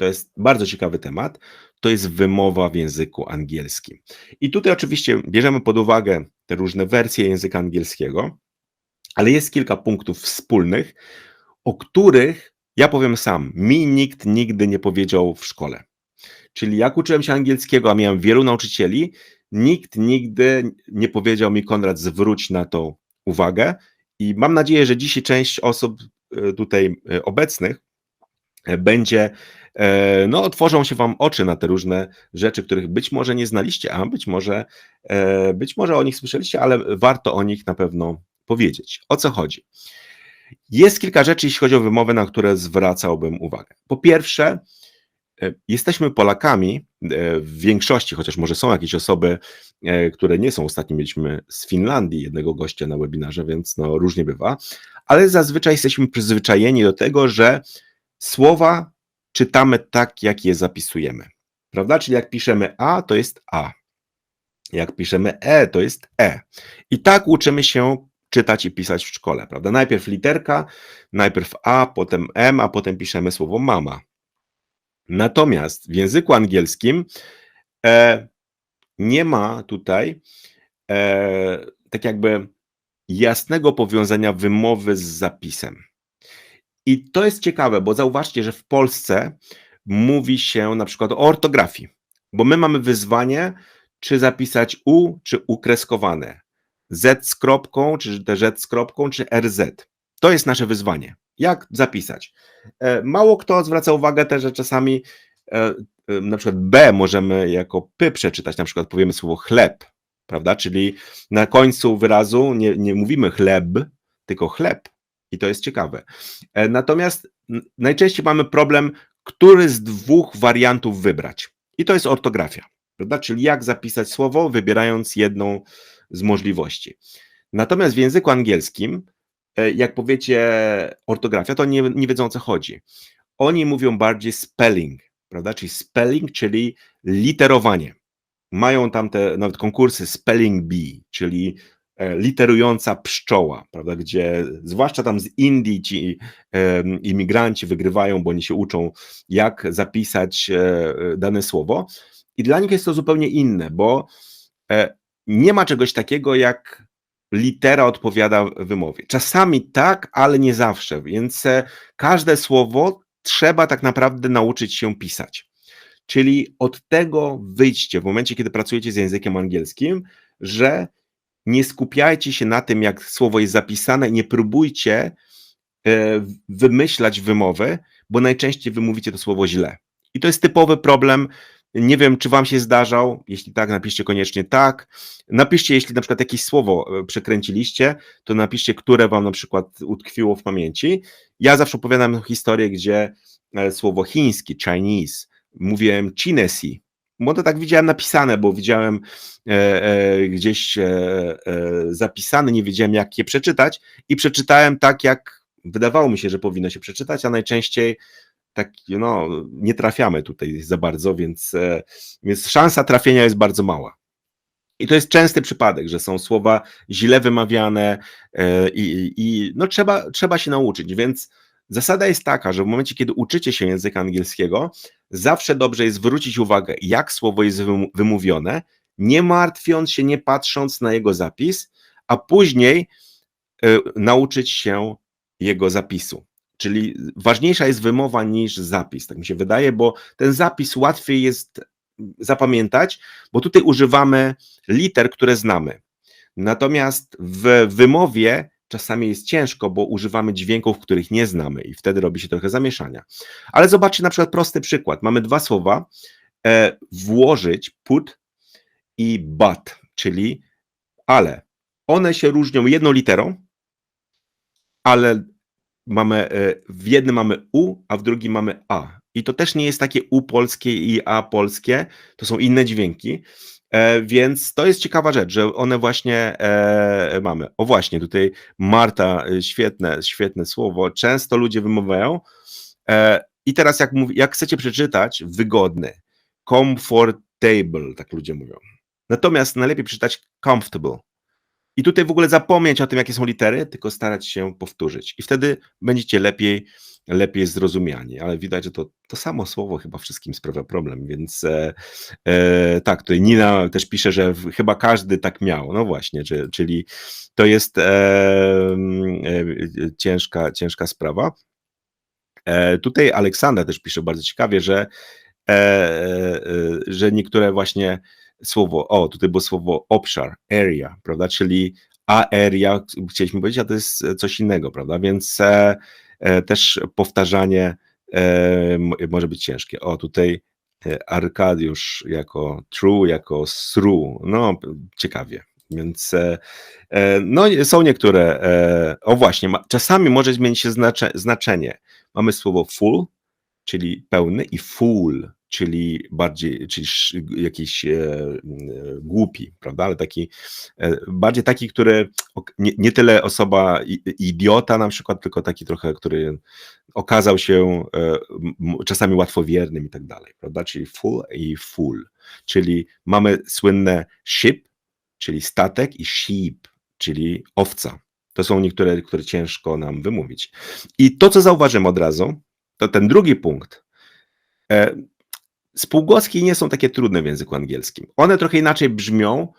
to jest bardzo ciekawy temat, to jest wymowa w języku angielskim. I tutaj oczywiście bierzemy pod uwagę te różne wersje języka angielskiego, ale jest kilka punktów wspólnych, o których ja powiem sam, mi nikt nigdy nie powiedział w szkole. Czyli jak uczyłem się angielskiego, a miałem wielu nauczycieli, nikt nigdy nie powiedział mi, Konrad, zwróć na to uwagę. I mam nadzieję, że dzisiaj część osób e, tutaj e, obecnych e, będzie, no, otworzą się Wam oczy na te różne rzeczy, których być może nie znaliście, a być może, być może o nich słyszeliście, ale warto o nich na pewno powiedzieć. O co chodzi? Jest kilka rzeczy, jeśli chodzi o wymowę, na które zwracałbym uwagę. Po pierwsze, E, jesteśmy Polakami e, w większości, chociaż może są jakieś osoby, e, które nie są. Ostatnio mieliśmy z Finlandii jednego gościa na webinarze, więc no różnie bywa, ale zazwyczaj jesteśmy przyzwyczajeni do tego, że słowa czytamy tak, jak je zapisujemy. Prawda? Czyli jak piszemy A, to jest A. Jak piszemy E, to jest E. I tak uczymy się czytać i pisać w szkole, prawda? Najpierw literka, najpierw A, potem M, a potem piszemy słowo mama. Natomiast w języku angielskim e, nie ma tutaj e, tak jakby jasnego powiązania wymowy z zapisem. I to jest ciekawe, bo zauważcie, że w Polsce mówi się na przykład o ortografii, bo my mamy wyzwanie, czy zapisać U, czy ukreskowane, Z z kropką, czy też Z z kropką, czy RZ. To jest nasze wyzwanie. Jak zapisać? E, mało kto zwraca uwagę też, że czasami e, e, na przykład B możemy jako P przeczytać, na przykład powiemy słowo chleb, prawda? Czyli na końcu wyrazu nie, nie mówimy chleb, tylko chleb. I to jest ciekawe. Natomiast najczęściej mamy problem, który z dwóch wariantów wybrać. I to jest ortografia, prawda? Czyli jak zapisać słowo, wybierając jedną z możliwości. Natomiast w języku angielskim E, jak powiecie ortografia, to nie, nie wiedzą o co chodzi. Oni mówią bardziej spelling, prawda? Czyli spelling, czyli literowanie. Mają tam te nawet konkursy spelling bee, czyli e, literująca pszczoła, prawda, gdzie zwłaszcza tam z Indii ci e, imigranci wygrywają, bo oni się uczą, jak zapisać e, dane słowo. I dla nich jest to zupełnie inne, bo e, nie ma czegoś takiego jak litera odpowiada wymowie. Czasami tak, ale nie zawsze, więc e, każde słowo trzeba tak naprawdę nauczyć się pisać. Czyli od tego wyjdźcie w momencie, kiedy pracujecie z językiem angielskim, że nie skupiajcie się na tym, jak słowo jest zapisane, nie próbujcie e, wymyślać wymowy, bo najczęściej wymówicie to słowo źle. I to jest typowy problem nie wiem, czy Wam się zdarzał. Jeśli tak, napiszcie koniecznie tak. Napiszcie, jeśli na przykład jakieś słowo e, przekręciliście, to napiszcie, które Wam na przykład utkwiło w pamięci. Ja zawsze opowiadam historię, gdzie e, słowo chiński, Chinese, mówiłem Chinesi, bo tak widziałem napisane, bo widziałem e, e, gdzieś e, e, zapisane, nie wiedziałem jak je przeczytać i przeczytałem tak, jak wydawało mi się, że powinno się przeczytać, a najczęściej tak, no, nie trafiamy tutaj za bardzo, więc, e, więc szansa trafienia jest bardzo mała. I to jest częsty przypadek, że są słowa źle wymawiane e, i, i no trzeba, trzeba się nauczyć, więc zasada jest taka, że w momencie, kiedy uczycie się języka angielskiego, zawsze dobrze jest zwrócić uwagę, jak słowo jest wymówione, nie martwiąc się, nie patrząc na jego zapis, a później y, nauczyć się jego zapisu. Czyli ważniejsza jest wymowa niż zapis, tak mi się wydaje, bo ten zapis łatwiej jest zapamiętać, bo tutaj używamy liter, które znamy. Natomiast w wymowie czasami jest ciężko, bo używamy dźwięków, których nie znamy i wtedy robi się trochę zamieszania. Ale zobaczcie na przykład prosty przykład. Mamy dwa słowa, e, włożyć, put i but, czyli ale. One się różnią jedną literą, ale mamy, e, w jednym mamy U, a w drugim mamy A. I to też nie jest takie U polskie i A polskie, to są inne dźwięki. E, więc to jest ciekawa rzecz, że one właśnie e, mamy. O właśnie, tutaj Marta, e, świetne, świetne słowo. Często ludzie wymawiają. I teraz jak, mówi, jak chcecie przeczytać, wygodny, comfortable, tak ludzie mówią. Natomiast najlepiej przeczytać comfortable. I tutaj w ogóle zapomnieć o tym, jakie są litery, tylko starać się powtórzyć. I wtedy będziecie lepiej lepiej zrozumiani, ale widać, że to, to samo słowo chyba wszystkim sprawia problem, więc e, e, tak, tutaj Nina też pisze, że w, chyba każdy tak miał, no właśnie, czy, czyli to jest e, e ciężka, ciężka sprawa. E, tutaj Aleksandra też pisze bardzo ciekawie, że, e, że niektóre właśnie słowo, o tutaj było słowo obszar, area, prawda, czyli area, chcieliśmy powiedzieć, a to jest coś innego, prawda, więc E, też powtarzanie e, może być ciężkie. O, tutaj e, Arkadiusz jako true, jako through, no ciekawie. Więc no, są niektóre, o właśnie, czasami może zmienić się znaczenie. Mamy słowo full, czyli pełny i full, czyli bardziej, czyli jakiś e, e, głupi, prawda, ale taki, e, bardziej taki, który nie, nie, tyle osoba idiota na przykład, tylko taki trochę, który okazał się e, czasami łatwowiernym i tak dalej, prawda, czyli full i full, czyli mamy słynne ship, czyli statek i sheep, czyli owca. To są niektóre, które ciężko nam wymówić. I to, co zauważymy od razu, to ten drugi punkt, Spółgłoski nie są takie trudne w języku angielskim. One trochę inaczej brzmią,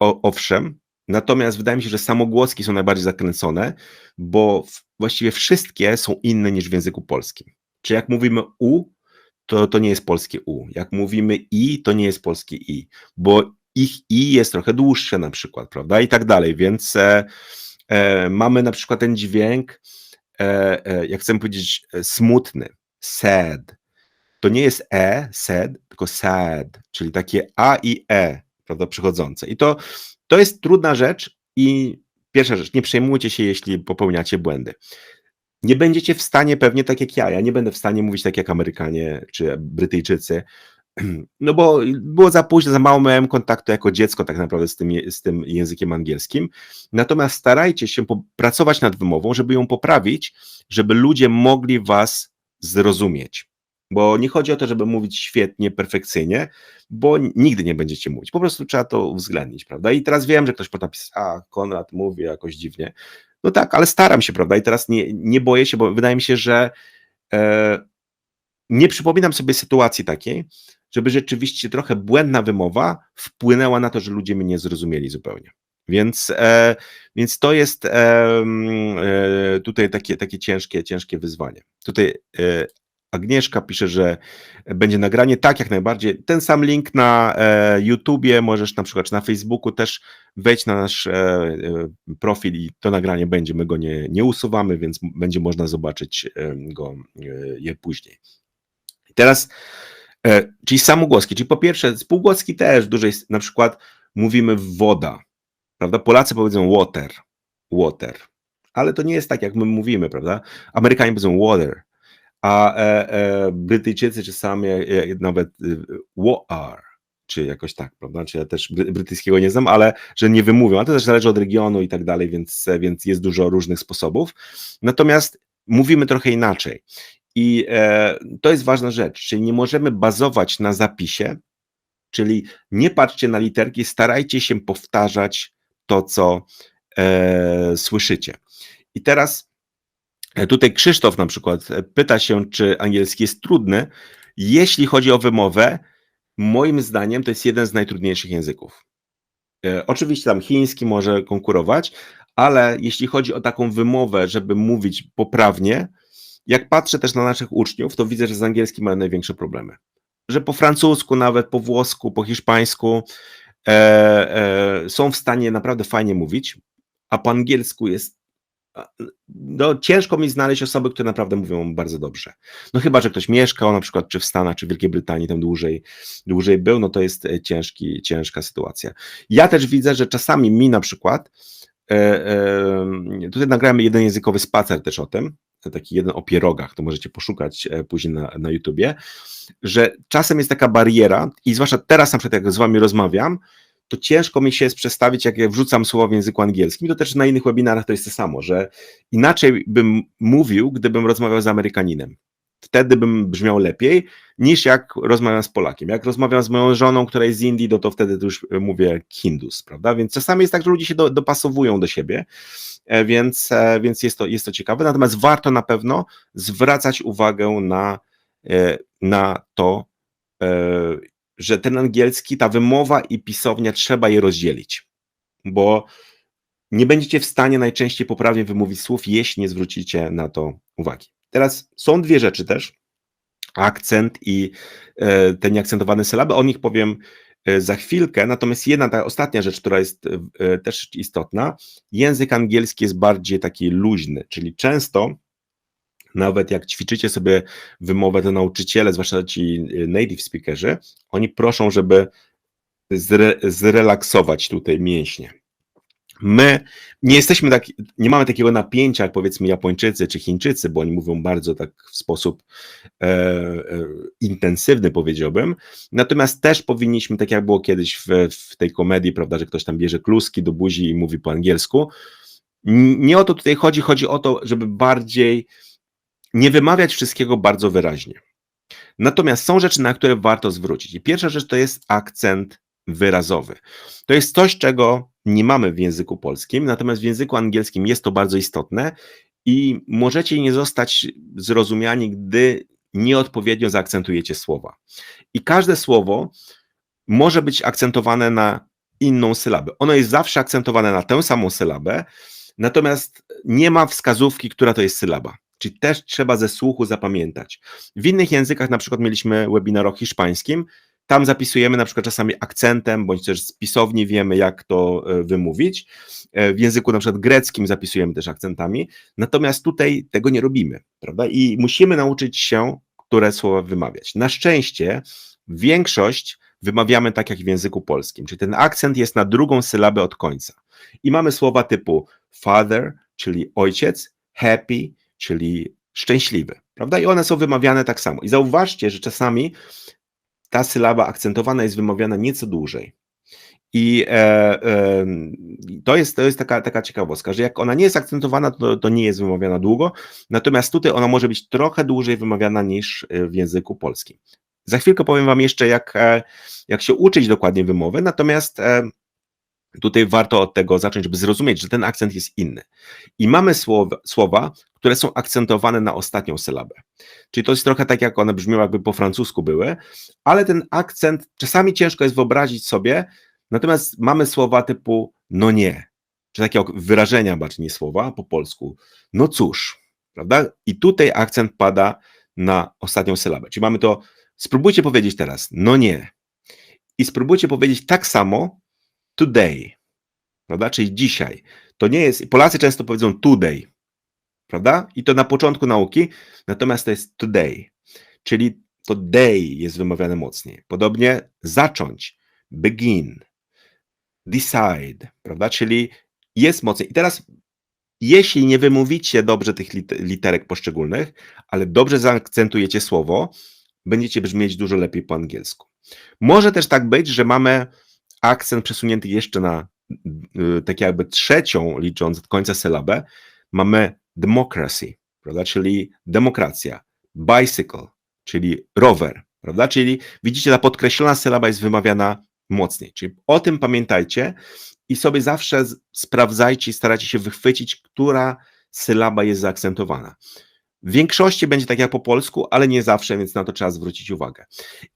o, owszem, natomiast wydaje mi się, że samogłoski są najbardziej zakręcone, bo właściwie wszystkie są inne niż w języku polskim. Czy jak mówimy u, to to nie jest polskie u. Jak mówimy i, to nie jest polskie i, bo ich i jest trochę dłuższe na przykład, prawda? I tak dalej, więc e, e, mamy na przykład ten dźwięk, e, e jak chcę powiedzieć, e, smutny, sad, to nie jest e, sad, tylko sad, czyli takie a i e, prawda, przychodzące. I to, to jest trudna rzecz i pierwsza rzecz, nie przejmujcie się, jeśli popełniacie błędy. Nie będziecie w stanie, pewnie tak jak ja, ja nie będę w stanie mówić tak jak Amerykanie czy Brytyjczycy, no bo było za późno, za mało miałem kontaktu jako dziecko tak naprawdę z tym, z tym językiem angielskim. Natomiast starajcie się pracować nad wymową, żeby ją poprawić, żeby ludzie mogli was zrozumieć. Bo nie chodzi o to, żeby mówić świetnie, perfekcyjnie, bo nigdy nie będziecie mówić. Po prostu trzeba to uwzględnić, prawda? I teraz wiem, że ktoś potem a Konrad mówi jakoś dziwnie. No tak, ale staram się, prawda? I teraz nie, nie boję się, bo wydaje mi się, że e, nie przypominam sobie sytuacji takiej, żeby rzeczywiście trochę błędna wymowa wpłynęła na to, że ludzie mnie nie zrozumieli zupełnie. Więc, e, więc to jest e, tutaj takie, takie ciężkie, ciężkie wyzwanie. Tutaj e, Agnieszka pisze, że będzie nagranie. Tak, jak najbardziej. Ten sam link na e, YouTubie, możesz na przykład na Facebooku też wejść na nasz e, e, profil i to nagranie będzie. My go nie, nie usuwamy, więc będzie można zobaczyć e, go e, je później. teraz, e, czyli samogłoski, czyli po pierwsze, spółgłoski też dużej, na przykład mówimy woda, prawda? Polacy powiedzą water, water, ale to nie jest tak, jak my mówimy, prawda? Amerykanie powiedzą water a e, e, Brytyjczycy czasami e, nawet war, y, czy jakoś tak, prawda? Czy ja też brytyjskiego nie znam, ale że nie wymówią, a to też zależy od regionu i tak dalej, więc, więc jest dużo różnych sposobów. Natomiast mówimy trochę inaczej. I e, to jest ważna rzecz, czyli nie możemy bazować na zapisie, czyli nie patrzcie na literki, starajcie się powtarzać to, co e, słyszycie. I teraz tutaj Krzysztof na przykład e, pyta się, czy angielski jest trudny. Jeśli chodzi o wymowę, moim zdaniem to jest jeden z najtrudniejszych języków. E, oczywiście tam chiński może konkurować, ale jeśli chodzi o taką wymowę, żeby mówić poprawnie, jak patrzę też na naszych uczniów, to widzę, że z angielskim mają największe problemy. Że po francusku, nawet po włosku, po hiszpańsku e, e, są w stanie naprawdę fajnie mówić, a po angielsku jest no, ciężko mi znaleźć osoby, które naprawdę mówią bardzo dobrze. No chyba, że ktoś mieszkał na przykład czy w Stanach, czy w Wielkiej Brytanii tam dłużej, dłużej był, no to jest e, ciężki, ciężka sytuacja. Ja też widzę, że czasami mi na przykład, e, e, tutaj nagrałem jeden językowy spacer też o tym, taki jeden o pierogach, to możecie poszukać później na, na YouTubie, że czasem jest taka bariera i zwłaszcza teraz na przykład jak z wami rozmawiam, to ciężko mi się jest przestawić, jak ja wrzucam słowo w języku angielskim. To też na innych webinarach to jest to samo, że inaczej bym mówił, gdybym rozmawiał z Amerykaninem. wtedy bym brzmiał lepiej niż jak rozmawiam z Polakiem. Jak rozmawiam z moją żoną, która jest z Indii, no to wtedy to już mówię Hindus, prawda? Więc czasami jest tak, że ludzie się do, dopasowują do siebie, e, więc, e, więc jest, to, jest to ciekawe. Natomiast warto na pewno zwracać uwagę na, e, na to, że ten angielski, ta wymowa i pisownia trzeba je rozdzielić, bo nie będziecie w stanie najczęściej poprawnie wymówić słów, jeśli nie zwrócicie na to uwagi. Teraz są dwie rzeczy też, akcent i e, te nieakcentowane sylaby, o nich powiem e, za chwilkę, natomiast jedna ta ostatnia rzecz, która jest e, też istotna, język angielski jest bardziej taki luźny, czyli często nawet jak ćwiczycie sobie wymowę, to nauczyciele, zwłaszcza ci native speakerzy, oni proszą, żeby zre, zrelaksować tutaj mięśnie. My nie jesteśmy tak, nie mamy takiego napięcia jak powiedzmy Japończycy czy Chińczycy, bo oni mówią bardzo tak w sposób e, e, intensywny, powiedziałbym. Natomiast też powinniśmy, tak jak było kiedyś w, w tej komedii, prawda, że ktoś tam bierze kluski do buzi i mówi po angielsku. Nie o to tutaj chodzi, chodzi o to, żeby bardziej nie wymawiać wszystkiego bardzo wyraźnie. Natomiast są rzeczy, na które warto zwrócić. I pierwsza rzecz to jest akcent wyrazowy. To jest coś, czego nie mamy w języku polskim, natomiast w języku angielskim jest to bardzo istotne i możecie nie zostać zrozumiani, gdy nieodpowiednio zaakcentujecie słowa. I każde słowo może być akcentowane na inną sylabę. Ono jest zawsze akcentowane na tę samą sylabę, natomiast nie ma wskazówki, która to jest sylaba. Czyli też trzeba ze słuchu zapamiętać. W innych językach, na przykład mieliśmy webinar o hiszpańskim, tam zapisujemy na przykład czasami akcentem, bądź też z pisowni wiemy, jak to e, wymówić. E, w języku na przykład greckim zapisujemy też akcentami, natomiast tutaj tego nie robimy, prawda? I musimy nauczyć się, które słowa wymawiać. Na szczęście większość wymawiamy tak jak w języku polskim, czyli ten akcent jest na drugą sylabę od końca. I mamy słowa typu father, czyli ojciec, happy, czyli szczęśliwy, prawda? I one są wymawiane tak samo. I zauważcie, że czasami ta sylaba akcentowana jest wymawiana nieco dłużej. I e, e, to jest, to jest taka, taka ciekawostka, że jak ona nie jest akcentowana, to, to nie jest wymawiana długo, natomiast tutaj ona może być trochę dłużej wymawiana niż e, w języku polskim. Za chwilkę powiem Wam jeszcze, jak, e, jak się uczyć dokładnie wymowy, natomiast e, tutaj warto od tego zacząć, żeby zrozumieć, że ten akcent jest inny. I mamy słowa, słowa które są akcentowane na ostatnią sylabę. Czyli to jest trochę tak, jak one brzmią, jakby po francusku były, ale ten akcent czasami ciężko jest wyobrazić sobie, natomiast mamy słowa typu no nie, czy takie wyrażenia bardziej nie słowa po polsku, no cóż, prawda? I tutaj akcent pada na ostatnią sylabę. Czyli mamy to, spróbujcie powiedzieć teraz, no nie. I spróbujcie powiedzieć tak samo today, prawda? Czyli dzisiaj. To nie jest, Polacy często powiedzą today, prawda? I to na początku nauki, natomiast to jest today, czyli to day jest wymawiane mocniej. Podobnie zacząć, begin, decide, prawda? Czyli jest mocniej. I teraz, jeśli nie wymówicie dobrze tych literek poszczególnych, ale dobrze zaakcentujecie słowo, będziecie brzmieć dużo lepiej po angielsku. Może też tak być, że mamy akcent przesunięty jeszcze na y, tak jakby trzecią, licząc od końca sylabę, mamy democracy, prawda, czyli demokracja, bicycle, czyli rower, prawda, czyli widzicie, ta podkreślona sylaba jest wymawiana mocniej, czyli o tym pamiętajcie i sobie zawsze sprawdzajcie i starajcie się wychwycić, która sylaba jest zaakcentowana. W większości będzie tak jak po polsku, ale nie zawsze, więc na to trzeba zwrócić uwagę.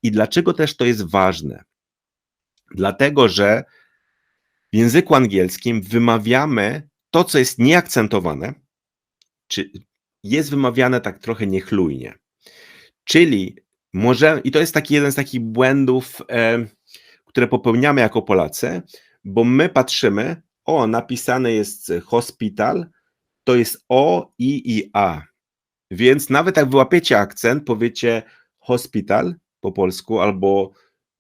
I dlaczego też to jest ważne? Dlatego, że w języku angielskim wymawiamy to, co jest nieakcentowane, czy jest wymawiane tak trochę niechlujnie. Czyli może, i to jest taki jeden z takich błędów, e, które popełniamy jako Polacy, bo my patrzymy, o, napisane jest hospital, to jest O, I i A. Więc nawet jak wyłapiecie akcent, powiecie hospital po polsku albo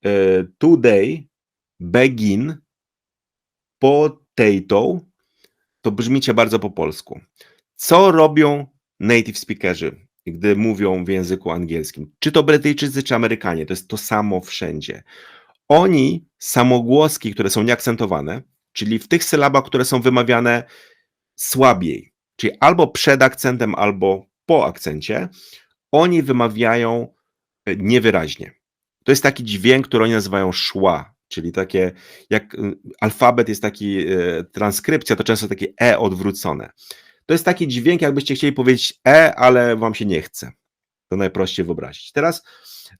e, today, begin, potato, to brzmicie bardzo po polsku. Co robią native speakerzy, gdy mówią w języku angielskim? Czy to Brytyjczycy, czy Amerykanie? To jest to samo wszędzie. Oni samogłoski, które są nieakcentowane, czyli w tych sylabach, które są wymawiane słabiej, czyli albo przed akcentem, albo po akcencie, oni wymawiają e, niewyraźnie. To jest taki dźwięk, który oni nazywają szła, czyli takie, jak y, alfabet jest taki, e, transkrypcja, to często takie e odwrócone. To jest taki dźwięk, jakbyście chcieli powiedzieć e, ale wam się nie chce. To najprościej wyobrazić. Teraz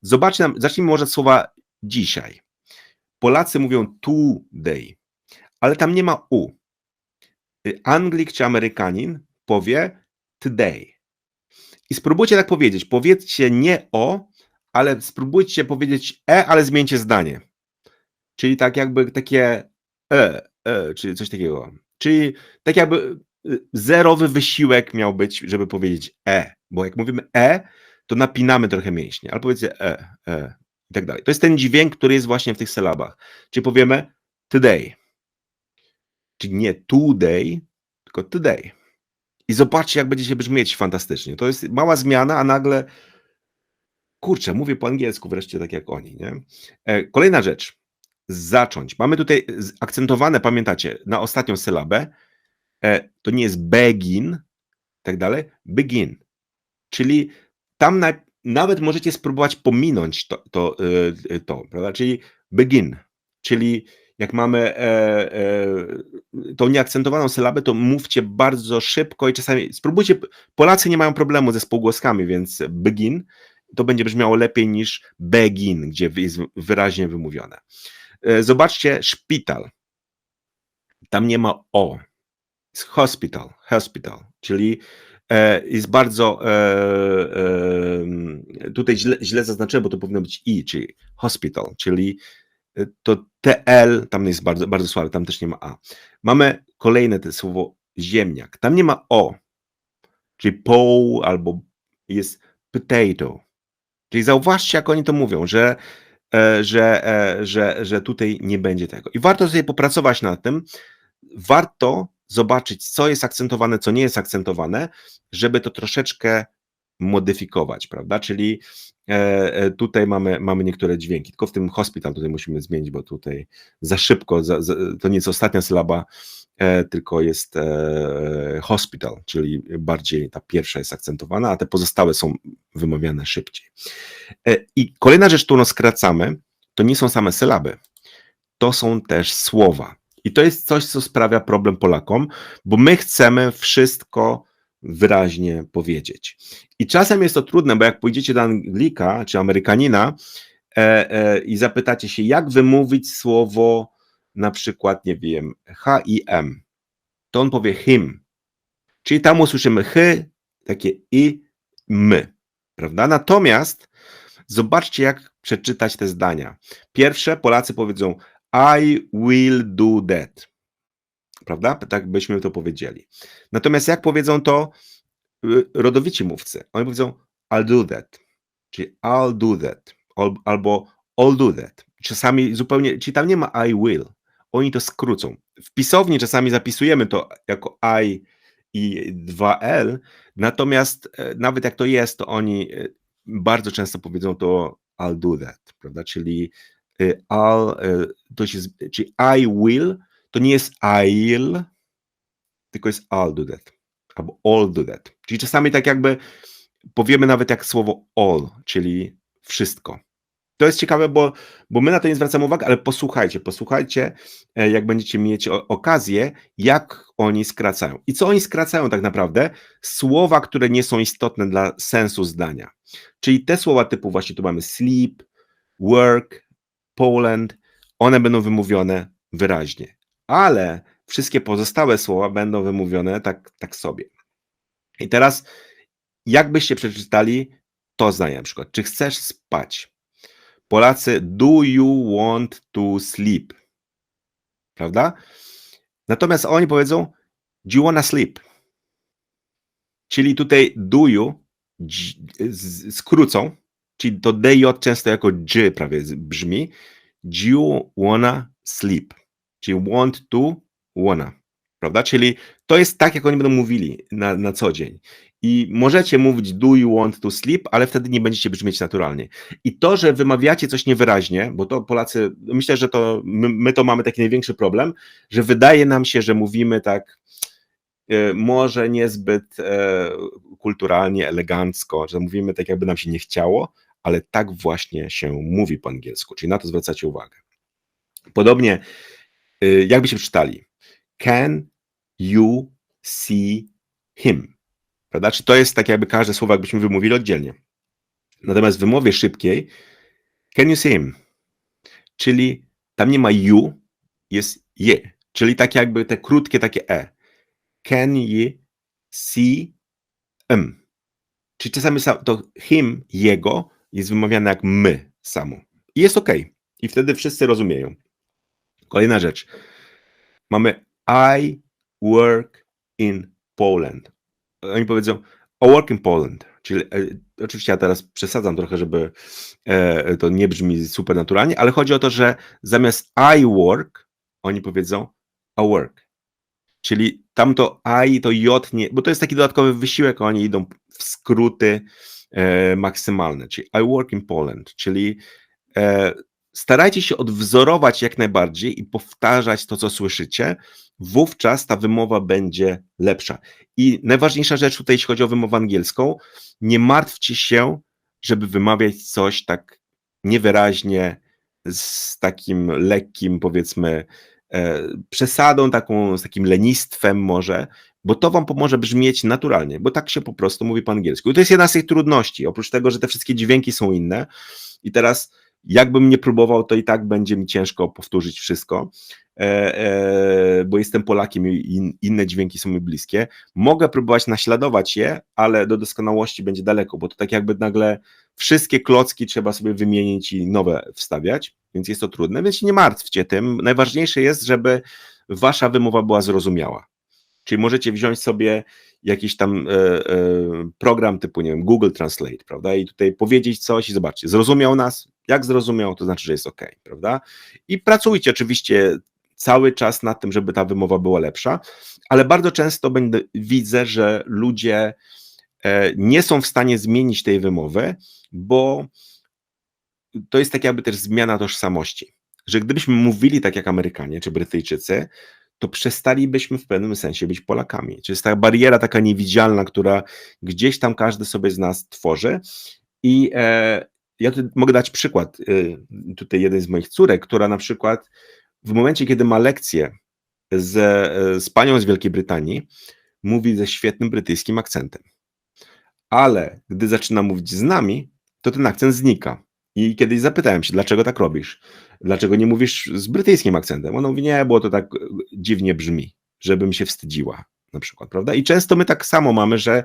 zobaczmy, zacznijmy może od słowa dzisiaj. Polacy mówią today, ale tam nie ma u. Y, Anglik czy Amerykanin powie today. I spróbujcie tak powiedzieć. Powiedzcie nie o, ale spróbujcie powiedzieć e, ale zmieńcie zdanie. Czyli tak jakby takie e, e, czyli coś takiego. Czyli tak jakby y, zerowy wysiłek miał być, żeby powiedzieć e, bo jak mówimy e, to napinamy trochę mięśnie, ale powiedzcie e, e i tak dalej. To jest ten dźwięk, który jest właśnie w tych sylabach. Czyli powiemy today. Czyli nie today, tylko today. I zobaczcie, jak będziecie brzmieć fantastycznie. To jest mała zmiana, a nagle kurczę, mówię po angielsku wreszcie tak jak oni. Nie? E, kolejna rzecz. Zacząć. Mamy tutaj akcentowane, pamiętacie, na ostatnią sylabę. E, to nie jest begin, tak dalej. Begin. Czyli tam na, nawet możecie spróbować pominąć to, to, e, to, prawda? Czyli begin. Czyli jak mamy e, e, tą nieakcentowaną sylabę, to mówcie bardzo szybko i czasami spróbujcie. Polacy nie mają problemu ze spółgłoskami, więc begin to będzie brzmiało lepiej niż begin, gdzie jest wyraźnie wymówione. E, zobaczcie, szpital. Tam nie ma o. Jest hospital, hospital, czyli e, jest bardzo. E, tutaj źle, źle zaznaczyłem, bo to powinno być i, czyli hospital, czyli to TL, tam jest bardzo, bardzo słabe, tam też nie ma A. Mamy kolejne to słowo ziemniak. Tam nie ma O, czyli poł albo jest potato. Czyli zauważcie, jak oni to mówią, że, że, e, że, że tutaj nie będzie tego. I warto sobie popracować nad tym. Warto zobaczyć, co jest akcentowane, co nie jest akcentowane, żeby to troszeczkę modyfikować, prawda? Czyli E, e, tutaj mamy, mamy niektóre dźwięki, tylko w tym hospital tutaj musimy zmienić, bo tutaj za szybko, za, za, to nie jest ostatnia sylaba, e, tylko jest hospital, czyli bardziej ta pierwsza jest akcentowana, a te pozostałe są wymawiane szybciej. I kolejna rzecz, którą skracamy, to nie są same sylaby, to są też słowa. I to jest coś, co sprawia problem Polakom, bo my chcemy wszystko wyraźnie powiedzieć. I czasem jest to trudne, bo jak pójdziecie do Anglika czy Amerykanina e, e, i zapytacie się, jak wymówić słowo na przykład, nie wiem, H i M, to on powie him. Czyli tam usłyszymy hy, takie i, my, prawda? Natomiast zobaczcie, jak przeczytać te zdania. Pierwsze, Polacy powiedzą I will do that prawda? Tak byśmy to powiedzieli. Natomiast jak powiedzą to y, rodowici mówcy? Oni powiedzą I'll do that, czyli I'll do that, albo I'll do that. Czasami zupełnie, czyli tam nie ma I will, oni to skrócą. W pisowni czasami zapisujemy to jako I i 2L, natomiast e, nawet jak to jest, to oni e, bardzo często powiedzą to I'll do that, prawda? Czyli e, I'll, to się, czyli I will to nie jest I'll, tylko jest I'll do that, albo all do that. Czyli czasami tak jakby powiemy nawet jak słowo all, czyli wszystko. To jest ciekawe, bo, bo my na to nie zwracamy uwagi, ale posłuchajcie, posłuchajcie, e, jak będziecie mieć okazję, jak oni skracają. I co oni skracają tak naprawdę? Słowa, które nie są istotne dla sensu zdania. Czyli te słowa typu właśnie tu mamy sleep, work, Poland, one będą wymówione wyraźnie ale wszystkie pozostałe słowa będą wymówione tak, tak sobie. I teraz, jakbyście przeczytali to zdanie na przykład, czy chcesz spać? Polacy, do you want to sleep? Prawda? Natomiast oni powiedzą, do you wanna sleep? Czyli tutaj do you skrócą, czyli to DJ często jako G prawie brzmi, do you wanna sleep? Czyli want to, wanna, prawda? Czyli to jest tak, jak oni będą mówili na, na co dzień. I możecie mówić do you want to sleep, ale wtedy nie będziecie brzmieć naturalnie. I to, że wymawiacie coś niewyraźnie, bo to Polacy, myślę, że to my, my to mamy taki największy problem, że wydaje nam się, że mówimy tak e, może niezbyt e, kulturalnie, elegancko, że mówimy tak, jakby nam się nie chciało, ale tak właśnie się mówi po angielsku, czyli na to zwracacie uwagę. Podobnie, y, jakbyście przeczytali, can you see him? Prawda? Czy to jest tak, jakby każde słowo, jakbyśmy wymówili oddzielnie. Natomiast w wymowie szybkiej, can you see him? Czyli tam nie ma you, jest je, czyli tak jakby te krótkie takie e. Can you see him? Czyli czasami sa- to him, jego, jest wymawiane jak my samo. I jest ok. I wtedy wszyscy rozumieją. Kolejna rzecz. Mamy I work in Poland. Oni powiedzą I work in Poland. Czyli e, oczywiście ja teraz przesadzam trochę, żeby e, to nie brzmi super naturalnie, ale chodzi o to, że zamiast I work, oni powiedzą I work. Czyli tam to I, to J nie, bo to jest taki dodatkowy wysiłek, oni idą w skróty e, maksymalne, czyli I work in Poland, czyli e, starajcie się odwzorować jak najbardziej i powtarzać to, co słyszycie, wówczas ta wymowa będzie lepsza. I najważniejsza rzecz tutaj, jeśli chodzi o wymowę angielską, nie martwcie się, żeby wymawiać coś tak niewyraźnie, z takim lekkim, powiedzmy, e, przesadą, taką, z takim lenistwem może, bo to wam pomoże brzmieć naturalnie, bo tak się po prostu mówi po angielsku. I to jest jedna z tych trudności, oprócz tego, że te wszystkie dźwięki są inne i teraz jakbym nie próbował, to i tak będzie mi ciężko powtórzyć wszystko, e, e, bo jestem Polakiem i in, inne dźwięki są mi bliskie. Mogę próbować naśladować je, ale do doskonałości będzie daleko, bo to tak jakby nagle wszystkie klocki trzeba sobie wymienić i nowe wstawiać, więc jest to trudne, więc nie martwcie tym. Najważniejsze jest, żeby wasza wymowa była zrozumiała. Czyli możecie wziąć sobie jakiś tam e, e, program typu, nie wiem, Google Translate, prawda? I tutaj powiedzieć coś i zobaczcie, zrozumiał nas, jak zrozumiał, to znaczy, że jest ok, prawda? I pracujcie oczywiście cały czas nad tym, żeby ta wymowa była lepsza, ale bardzo często będę, widzę, że ludzie e, nie są w stanie zmienić tej wymowy, bo to jest tak jakby też zmiana tożsamości. Że gdybyśmy mówili tak jak Amerykanie czy Brytyjczycy, to przestalibyśmy w pewnym sensie być Polakami. Czy jest ta bariera taka niewidzialna, która gdzieś tam każdy sobie z nas tworzy. I e, ja tu mogę dać przykład. E, tutaj jeden z moich córek, która na przykład w momencie, kiedy ma lekcję z, e, z panią z Wielkiej Brytanii, mówi ze świetnym brytyjskim akcentem. Ale gdy zaczyna mówić z nami, to ten akcent znika. I kiedyś zapytałem się, dlaczego tak robisz? Dlaczego nie mówisz z brytyjskim akcentem? Ona mówi, nie, bo to tak dziwnie brzmi, żebym się wstydziła, na przykład, prawda? I często my tak samo mamy, że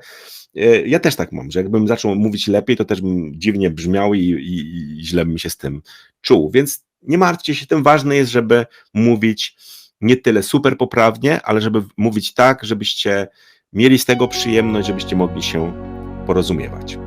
e, ja też tak mam, że jakbym zaczął mówić lepiej, to też bym dziwnie brzmiał i, i, i źle bym się z tym czuł. Więc nie martwcie się tym, ważne jest, żeby mówić nie tyle super poprawnie, ale żeby mówić tak, żebyście mieli z tego przyjemność, żebyście mogli się porozumiewać.